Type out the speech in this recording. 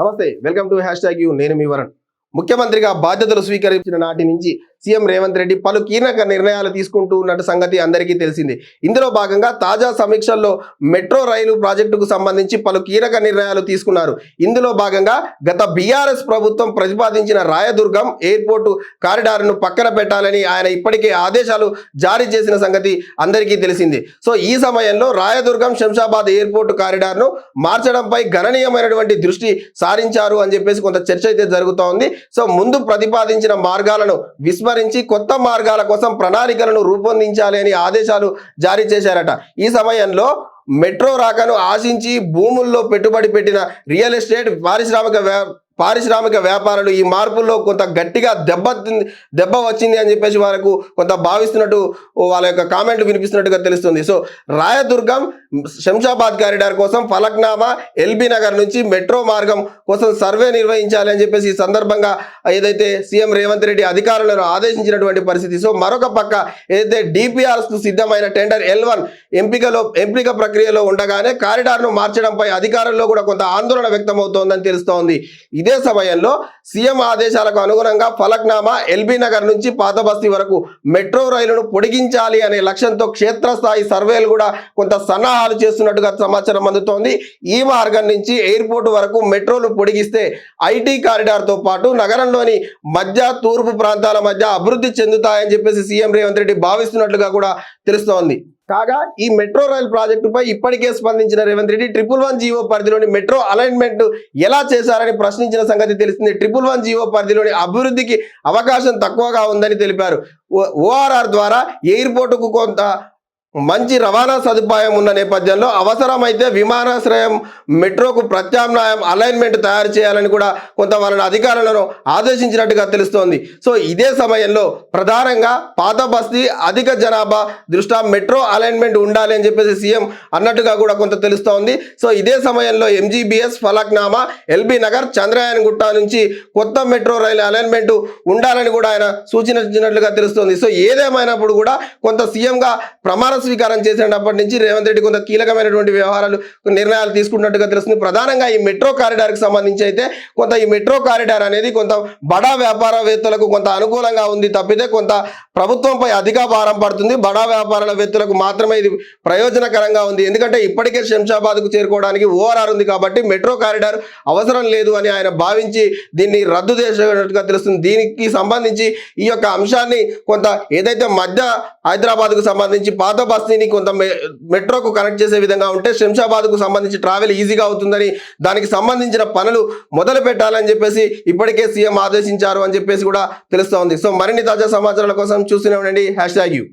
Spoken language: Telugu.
నమస్తే welcome to hashtag you. నేను మీ వరణ్. ముఖ్యమంత్రిగా బాధ్యతలు స్వీకరించిన నాటి నుంచి సీఎం రేవంత్ రెడ్డి పలు కీలక నిర్ణయాలు తీసుకుంటూ ఉన్నట్టు సంగతి అందరికీ తెలిసింది. ఇందులో భాగంగా తాజా సమీక్షల్లో మెట్రో రైలు ప్రాజెక్టుకు సంబంధించి పలు కీలక నిర్ణయాలు తీసుకున్నారు. ఇందులో భాగంగా గత బీఆర్ఎస్ ప్రభుత్వం ప్రతిపాదించిన రాయదుర్గం ఎయిర్పోర్టు కారిడార్ను పక్కన పెట్టాలని ఆయన ఇప్పటికే ఆదేశాలు జారీ చేసిన సంగతి అందరికీ తెలిసింది. సో ఈ సమయంలో రాయదుర్గం శంషాబాద్ ఎయిర్పోర్టు కారిడార్ను మార్చడంపై గణనీయమైనటువంటి దృష్టి సారించారు అని చెప్పేసి కొంత చర్చ అయితే జరుగుతోంది. సో ముందు ప్రతిపాదించిన మార్గాలను విస్మరించి కొత్త మార్గాల కోసం ప్రణాళికలను రూపొందించాలి అని ఆదేశాలు జారీ చేశారట. ఈ సమయంలో మెట్రో రాకను ఆశించి భూముల్లో పెట్టుబడి పెట్టిన రియల్ ఎస్టేట్ పారిశ్రామిక వ్యా పారిశ్రామిక వ్యాపారులు ఈ మార్పుల్లో కొంత గట్టిగా దెబ్బ దెబ్బ వచ్చింది అని చెప్పేసి వారికి కొంత భావిస్తున్నట్టు వాళ్ళ యొక్క కామెంట్లు వినిపిస్తున్నట్టుగా తెలుస్తుంది. సో రాయదుర్గం శంషాబాద్ కారిడార్ కోసం ఫలక్నామా ఎల్బీ నగర్ నుంచి మెట్రో మార్గం కోసం సర్వే నిర్వహించాలి అని చెప్పేసి ఈ సందర్భంగా ఏదైతే సీఎం రేవంత్ రెడ్డి అధికారులను ఆదేశించినటువంటి పరిస్థితి. సో మరొక పక్క ఏదైతే డిపిఆర్స్కు సిద్ధమైన టెండర్ ఎల్ వన్ ఎంపికలో ఎంపిక ప్రక్రియలో ఉండగానే కారిడార్ను మార్చడంపై అధికారుల్లో కూడా కొంత ఆందోళన వ్యక్తమవుతోందని తెలుస్తోంది. ఇదే సమయంలో సీఎం ఆదేశాలకు అనుగుణంగా ఫలక్నామా ఎల్బీ నగర్ నుంచి పాతబస్తీ వరకు మెట్రో రైలును పొడిగించాలి అనే లక్ష్యంతో క్షేత్రస్థాయి సర్వేలు కూడా కొంత సన్నాహాలు చేస్తున్నట్టుగా సమాచారం అందుతోంది. ఈ మార్గం నుంచి ఎయిర్పోర్ట్ వరకు మెట్రోలు పొడిగిస్తే ఐటీ కారిడార్తో పాటు నగరంలోని మధ్య తూర్పు ప్రాంతాల మధ్య అభివృద్ధి చెందుతాయని చెప్పేసి సీఎం రేవంత్ రెడ్డి భావిస్తున్నట్లుగా కూడా తెలుస్తోంది. కాగా ఈ మెట్రో రైల్ ప్రాజెక్టుపై ఇప్పటికే స్పందించిన Revanth Reddy triple one GO పరిధిలోని మెట్రో అలైన్మెంట్ ఎలా చేశారని ప్రశ్నించిన సంగతి తెలిసింది. ట్రిపుల్ వన్ జీవో పరిధిలోని అభివృద్ధికి అవకాశం తక్కువగా ఉందని తెలిపారు. ఓఆర్ఆర్ ద్వారా ఎయిర్పోర్టుకు కొంత మంచి రవాణా సదుపాయం ఉన్న నేపథ్యంలో అవసరమైతే విమానాశ్రయం మెట్రోకు ప్రత్యామ్నాయం అలైన్మెంట్ తయారు చేయాలని కూడా కొంత వాళ్ళని అధికారులను ఆదేశించినట్టుగా తెలుస్తోంది. సో ఇదే సమయంలో ప్రధానంగా పాత బస్తీ అధిక జనాభా దృష్ట్యా మెట్రో అలైన్మెంట్ ఉండాలి అని చెప్పేసి సీఎం అన్నట్టుగా కూడా కొంత తెలుస్తోంది. సో ఇదే సమయంలో ఎంజీబీఎస్ ఫలక్నామా ఎల్బీ నగర్ చంద్రయాన్ గుట్ట నుంచి కొత్త మెట్రో రైలు అలైన్మెంట్ ఉండాలని కూడా ఆయన సూచించినట్లుగా తెలుస్తోంది. సో ఏదేమైనప్పుడు కూడా కొంత సీఎంగా ప్రమాణ స్వీకారం చేసినప్పటి నుంచి రేవంత్ రెడ్డి కొంత కీలకమైనటువంటి వ్యవహారాలు నిర్ణయాలు తీసుకున్నట్టుగా తెలుస్తుంది. ప్రధానంగా ఈ మెట్రో కారిడార్కి సంబంధించి అయితే కొంత ఈ మెట్రో కారిడార్ అనేది కొంత బడా వ్యాపారవేత్తలకు కొంత అనుకూలంగా ఉంది తప్పితే కొంత ప్రభుత్వంపై అధిక భారం పడుతుంది. బడా వ్యాపారవేత్తలకు మాత్రమే ఇది ప్రయోజనకరంగా ఉంది. ఎందుకంటే ఇప్పటికే శంషాబాద్కు చేరుకోవడానికి ఓఆర్ఆర్ ఉంది కాబట్టి మెట్రో కారిడార్ అవసరం లేదు అని ఆయన భావించి దీన్ని రద్దు చేసినట్టుగా తెలుస్తుంది. దీనికి సంబంధించి ఈ యొక్క అంశాన్ని కొంత ఏదైతే మధ్య హైదరాబాద్కు సంబంధించి పాత బస్తీని కొంత మె- మెట్రోకు కనెక్ట్ చేసే విధంగా ఉంటే శంషాబాద్కు సంబంధించి ట్రావెల్ ఈజీగా అవుతుందని దానికి సంబంధించిన పనులు మొదలు పెట్టాలని చెప్పేసి ఇప్పటికే సీఎం ఆదేశించారు అని చెప్పేసి కూడా తెలుస్తోంది. సో మరిన్ని తాజా సమాచారాల కోసం చూస్తూనే ఉండండి. Hashtag U.